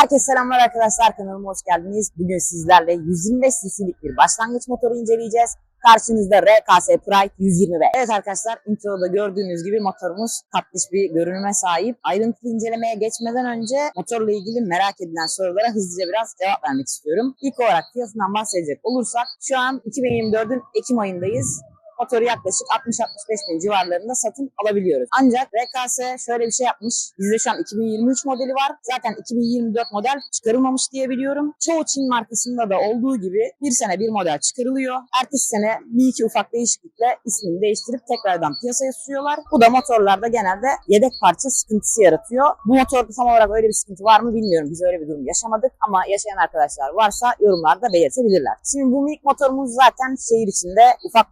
Herkese selamlar arkadaşlar kanalıma hoş geldiniz. Bugün sizlerle 125 cc'lik bir başlangıç motoru inceleyeceğiz. Karşınızda RKS Pride 125. Evet arkadaşlar introda gördüğünüz gibi motorumuz tatlış bir görünüme sahip. Ayrıntılı incelemeye geçmeden önce motorla ilgili merak edilen sorulara hızlıca biraz cevap vermek istiyorum. İlk olarak fiyatından bahsedecek olursak şu an 2024'ün Ekim ayındayız motoru yaklaşık 60-65 bin civarlarında satın alabiliyoruz. Ancak RKS şöyle bir şey yapmış. Bizde şu an 2023 modeli var. Zaten 2024 model çıkarılmamış diye biliyorum. Çoğu Çin markasında da olduğu gibi bir sene bir model çıkarılıyor. Ertesi sene bir iki ufak değişiklikle ismini değiştirip tekrardan piyasaya sürüyorlar. Bu da motorlarda genelde yedek parça sıkıntısı yaratıyor. Bu motorda tam olarak öyle bir sıkıntı var mı bilmiyorum. Biz öyle bir durum yaşamadık ama yaşayan arkadaşlar varsa yorumlarda belirtebilirler. Şimdi bu minik motorumuz zaten şehir içinde ufak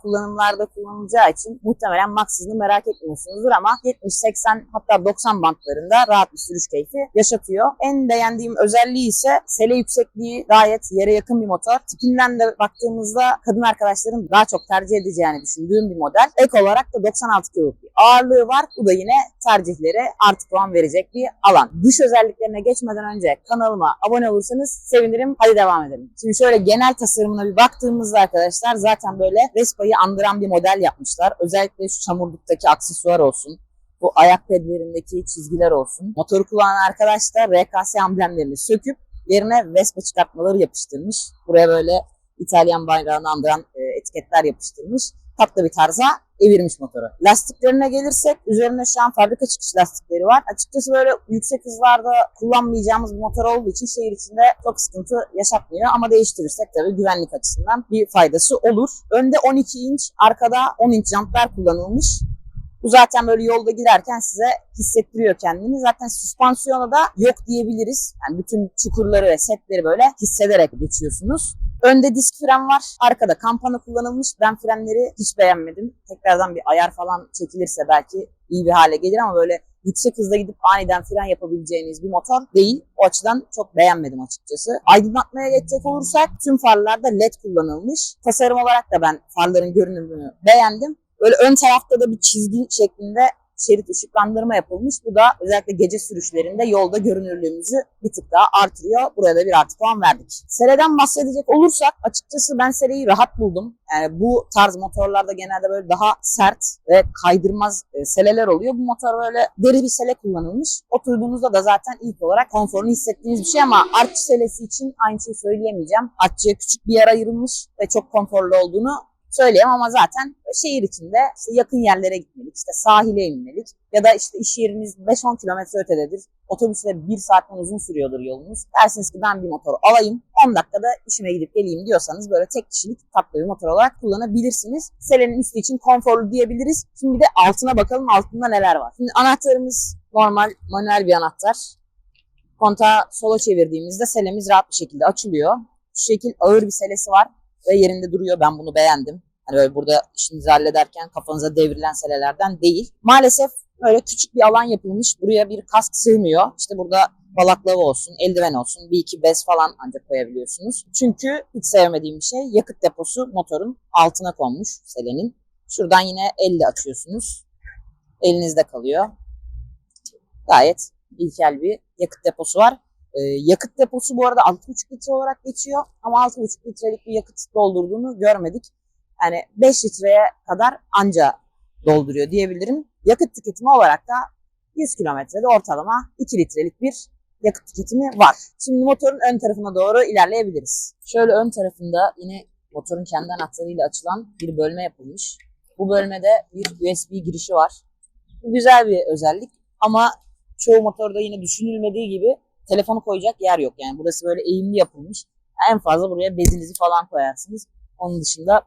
kullanımlarda kullanılacağı için muhtemelen max hızını merak etmiyorsunuzdur ama 70-80 hatta 90 bantlarında rahat bir sürüş keyfi yaşatıyor. En beğendiğim özelliği ise sele yüksekliği gayet yere yakın bir motor. Tipinden de baktığımızda kadın arkadaşların daha çok tercih edeceğini düşündüğüm bir model. Ek olarak da 96 kiloluk bir ağırlığı var. Bu da yine tercihlere artı puan verecek bir alan. Dış özelliklerine geçmeden önce kanalıma abone olursanız sevinirim. Hadi devam edelim. Şimdi şöyle genel tasarımına bir baktığımızda arkadaşlar zaten böyle Vespa'yı andıran bir model yapmışlar. Özellikle şu çamurluktaki aksesuar olsun. Bu ayak pedlerindeki çizgiler olsun. Motoru kullanan arkadaşlar RKS amblemlerini söküp yerine Vespa çıkartmaları yapıştırmış. Buraya böyle İtalyan bayrağını andıran e, etiketler yapıştırmış. Tatlı bir tarza evirmiş motoru. Lastiklerine gelirsek üzerinde şu an fabrika çıkış lastikleri var. Açıkçası böyle yüksek hızlarda kullanmayacağımız bir motor olduğu için şehir içinde çok sıkıntı yaşatmıyor ama değiştirirsek tabii güvenlik açısından bir faydası olur. Önde 12 inç, arkada 10 inç jantlar kullanılmış. Bu zaten böyle yolda giderken size hissettiriyor kendini. Zaten süspansiyona da yok diyebiliriz. Yani bütün çukurları ve setleri böyle hissederek geçiyorsunuz. Önde disk fren var. Arkada kampana kullanılmış. Ben frenleri hiç beğenmedim. Tekrardan bir ayar falan çekilirse belki iyi bir hale gelir ama böyle yüksek hızda gidip aniden fren yapabileceğiniz bir motor değil. O açıdan çok beğenmedim açıkçası. Aydınlatmaya geçecek olursak tüm farlarda led kullanılmış. Tasarım olarak da ben farların görünümünü beğendim. Böyle ön tarafta da bir çizgi şeklinde şerit ışıklandırma yapılmış. Bu da özellikle gece sürüşlerinde yolda görünürlüğümüzü bir tık daha artırıyor. Buraya da bir artı puan verdik. Sereden bahsedecek olursak açıkçası ben sereyi rahat buldum. Yani bu tarz motorlarda genelde böyle daha sert ve kaydırmaz e, seleler oluyor. Bu motor böyle deri bir sele kullanılmış. Oturduğunuzda da zaten ilk olarak konforunu hissettiğiniz bir şey ama artçı selesi için aynı şeyi söyleyemeyeceğim. Artçıya küçük bir yer ayrılmış ve çok konforlu olduğunu söyleyeyim ama zaten şehir içinde işte yakın yerlere gitmelik, işte sahile inmelik ya da işte iş yeriniz 5-10 kilometre ötededir. Otobüsle 1 saatten uzun sürüyordur yolunuz. Dersiniz ki ben bir motor alayım, 10 dakikada işime gidip geleyim diyorsanız böyle tek kişilik tatlı bir motor olarak kullanabilirsiniz. Selenin üstü için konforlu diyebiliriz. Şimdi bir de altına bakalım altında neler var. Şimdi anahtarımız normal manuel bir anahtar. Kontağı sola çevirdiğimizde selemiz rahat bir şekilde açılıyor. Şu şekil ağır bir selesi var ve yerinde duruyor. Ben bunu beğendim. Hani böyle burada işinizi hallederken kafanıza devrilen selelerden değil. Maalesef böyle küçük bir alan yapılmış. Buraya bir kask sığmıyor. İşte burada balaklava olsun, eldiven olsun, bir iki bez falan ancak koyabiliyorsunuz. Çünkü hiç sevmediğim bir şey yakıt deposu motorun altına konmuş selenin. Şuradan yine elle açıyorsunuz. Elinizde kalıyor. Gayet ilkel bir yakıt deposu var. Ee, yakıt deposu bu arada 6,5 litre olarak geçiyor ama 6,5 litrelik bir yakıt doldurduğunu görmedik. Yani 5 litreye kadar anca dolduruyor diyebilirim. Yakıt tüketimi olarak da 100 kilometrede ortalama 2 litrelik bir yakıt tüketimi var. Şimdi motorun ön tarafına doğru ilerleyebiliriz. Şöyle ön tarafında yine motorun kendi anahtarıyla açılan bir bölme yapılmış. Bu bölmede bir USB girişi var. Bu güzel bir özellik ama çoğu motorda yine düşünülmediği gibi telefonu koyacak yer yok. Yani burası böyle eğimli yapılmış. En fazla buraya bezinizi falan koyarsınız. Onun dışında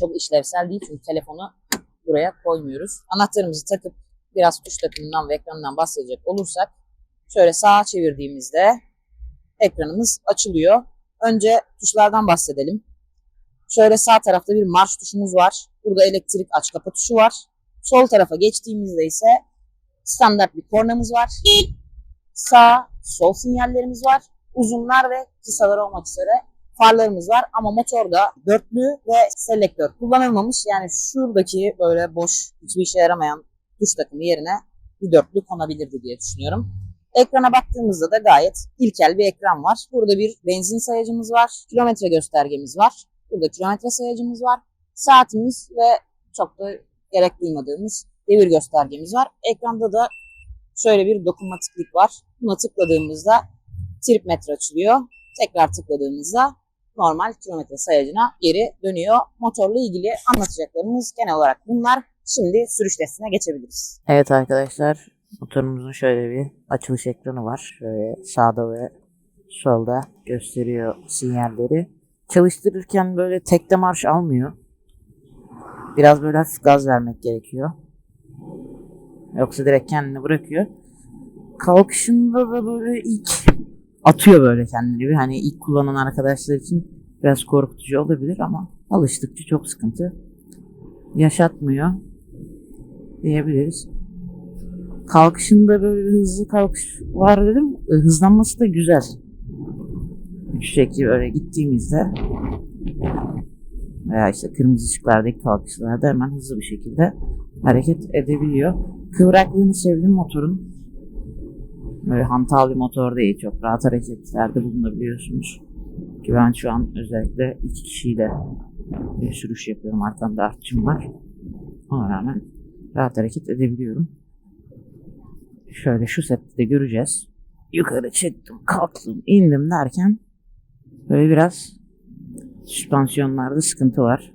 çok işlevsel değil çünkü telefonu buraya koymuyoruz. Anahtarımızı takıp biraz tuş takımından ve ekranından bahsedecek olursak şöyle sağa çevirdiğimizde ekranımız açılıyor. Önce tuşlardan bahsedelim. Şöyle sağ tarafta bir marş tuşumuz var. Burada elektrik aç kapa tuşu var. Sol tarafa geçtiğimizde ise standart bir kornamız var. Sağ, sol sinyallerimiz var. Uzunlar ve kısalar olmak üzere farlarımız var ama motorda dörtlü ve selektör kullanılmamış. Yani şuradaki böyle boş hiçbir işe yaramayan tuş takımı yerine bir dörtlü konabilirdi diye düşünüyorum. Ekrana baktığımızda da gayet ilkel bir ekran var. Burada bir benzin sayacımız var. Kilometre göstergemiz var. Burada kilometre sayacımız var. Saatimiz ve çok da gerek duymadığımız devir göstergemiz var. Ekranda da şöyle bir dokunmatiklik var. Buna tıkladığımızda trip metre açılıyor. Tekrar tıkladığımızda normal kilometre sayacına geri dönüyor. Motorla ilgili anlatacaklarımız genel olarak bunlar. Şimdi sürüş testine geçebiliriz. Evet arkadaşlar motorumuzun şöyle bir açılış ekranı var. Şöyle sağda ve solda gösteriyor sinyalleri. Çalıştırırken böyle tekte marş almıyor. Biraz böyle hafif gaz vermek gerekiyor. Yoksa direkt kendini bırakıyor. Kalkışında da böyle ilk atıyor böyle kendini. Hani ilk kullanan arkadaşlar için biraz korkutucu olabilir ama alıştıkça çok sıkıntı yaşatmıyor diyebiliriz. Kalkışında böyle bir hızlı kalkış var dedim. E, Hızlanması da güzel. Sürekli böyle gittiğimizde veya işte kırmızı ışıklardaki kalkışlarda hemen hızlı bir şekilde hareket edebiliyor. Kıvraklığını sevdim motorun. Böyle hantal bir motor değil. Çok rahat hareketlerde bulunabiliyorsunuz. Ki ben şu an özellikle iki kişiyle bir sürüş yapıyorum. Arkamda artçım var. Ona rağmen rahat hareket edebiliyorum. Şöyle şu sette de göreceğiz. Yukarı çıktım, kalktım, indim derken böyle biraz süspansiyonlarda sıkıntı var.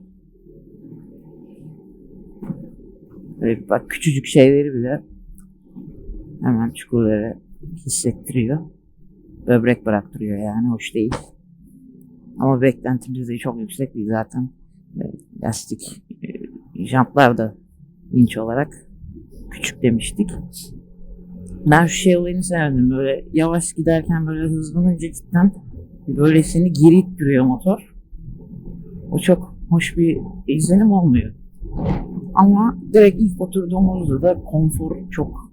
Böyle bak küçücük şeyleri bile hemen çukurları hissettiriyor. Böbrek bıraktırıyor yani hoş değil. Ama beklentimiz de çok yüksek değil zaten. E, Lastik e, jantlar da vinç olarak küçük demiştik. Ben şu şey olayını sevdim. Böyle yavaş giderken böyle hızlanınca cidden böyle seni geri ittiriyor motor. O çok hoş bir izlenim olmuyor. Ama direkt ilk oturduğumuzda da konfor çok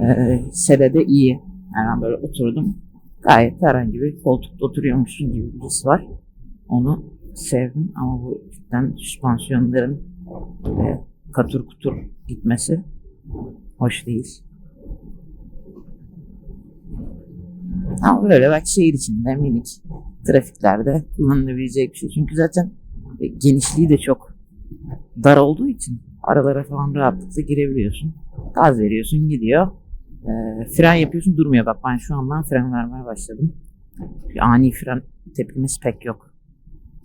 e, serede iyi. Yani böyle oturdum. Gayet herhangi bir koltukta oturuyormuşsun gibi bir his var. Onu sevdim ama bu cidden süspansiyonların e, katır kutur gitmesi hoş değil. Ama böyle bak şehir içinde minik trafiklerde kullanılabilecek bir şey. Çünkü zaten e, genişliği de çok dar olduğu için aralara falan rahatlıkla girebiliyorsun. Gaz veriyorsun gidiyor. E, fren yapıyorsun durmuyor. Bak ben şu andan fren vermeye başladım. Bir ani fren tepkimiz pek yok.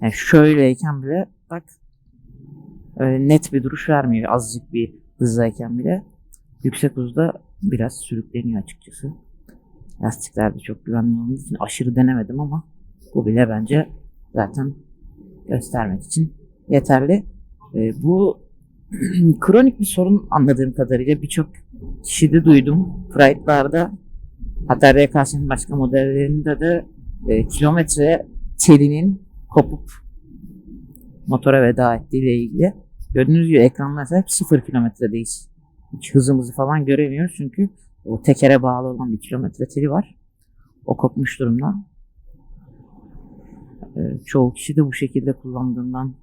Yani şöyleyken bile bak öyle net bir duruş vermiyor. Azıcık bir hızdayken bile. Yüksek hızda biraz sürükleniyor açıkçası. Lastikler de çok güvenli olduğu için aşırı denemedim ama bu bile bence zaten göstermek için yeterli. Ee, bu kronik bir sorun anladığım kadarıyla birçok kişide duydum. Pride'larda hatta RKS'nin başka modellerinde de e, kilometre telinin kopup motora veda ettiğiyle ilgili. Gördüğünüz gibi ekranlar hep 0 kilometredeyiz. Hiç hızımızı falan göremiyoruz çünkü o tekere bağlı olan bir kilometre teli var. O kopmuş durumda. Ee, çoğu kişi de bu şekilde kullandığından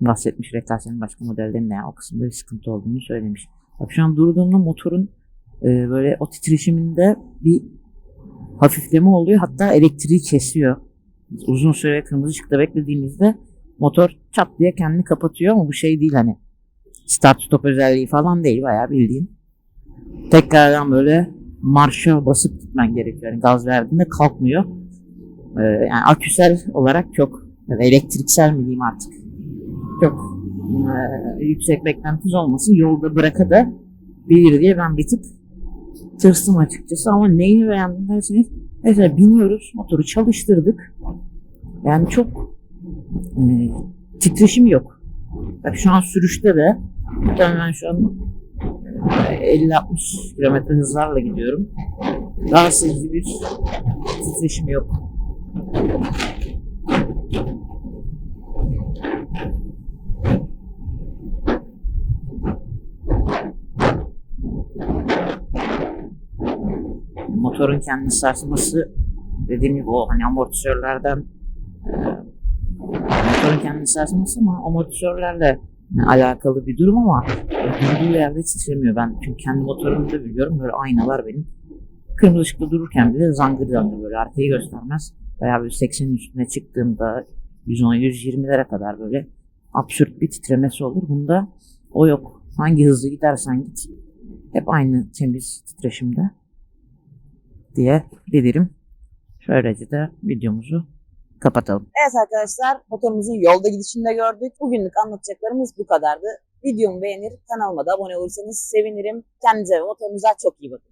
bahsetmiş. RKS'nin başka modellerinde o kısımda bir sıkıntı olduğunu söylemiş. An durduğumda motorun e, böyle o titreşiminde bir hafifleme oluyor. Hatta elektriği kesiyor. Uzun süre kırmızı ışıkta beklediğimizde motor çat diye kendini kapatıyor ama bu şey değil hani start stop özelliği falan değil bayağı bildiğin. Tekrardan böyle marşa basıp gitmen gerekiyor. Yani gaz verdiğinde kalkmıyor. Ee, yani aküsel olarak çok ya da elektriksel mi diyeyim artık çok e, yüksek beklentiniz olmasın. Yolda bıraka da bilir diye ben bir tık tırstım açıkçası ama neyini beğendim derseniz mesela biniyoruz motoru çalıştırdık yani çok e, titreşim yok. Bak şu an sürüşte de muhtemelen şu an e, 50-60 kilometre hızlarla gidiyorum. Rahatsız bir titreşim yok. Motorun kendi sarsması dediğim gibi o hani amortisörlerden e, motorun kendi sarsması ama amortisörlerle alakalı bir durum ama durduğu yerde titremiyor. Ben çünkü kendi motorumu da biliyorum. Böyle aynalar benim kırmızı ışıkta dururken bile zangır zangır böyle arkayı göstermez. Veya böyle 80'in üstüne çıktığımda 110-120'lere kadar böyle absürt bir titremesi olur. Bunda o yok. Hangi hızlı gidersen git. Hep aynı temiz titreşimde diye bilirim. Şöylece de videomuzu kapatalım. Evet arkadaşlar motorumuzun yolda gidişini de gördük. Bugünlük anlatacaklarımız bu kadardı. Videomu beğenir, kanalıma da abone olursanız sevinirim. Kendinize ve motorunuza çok iyi bakın.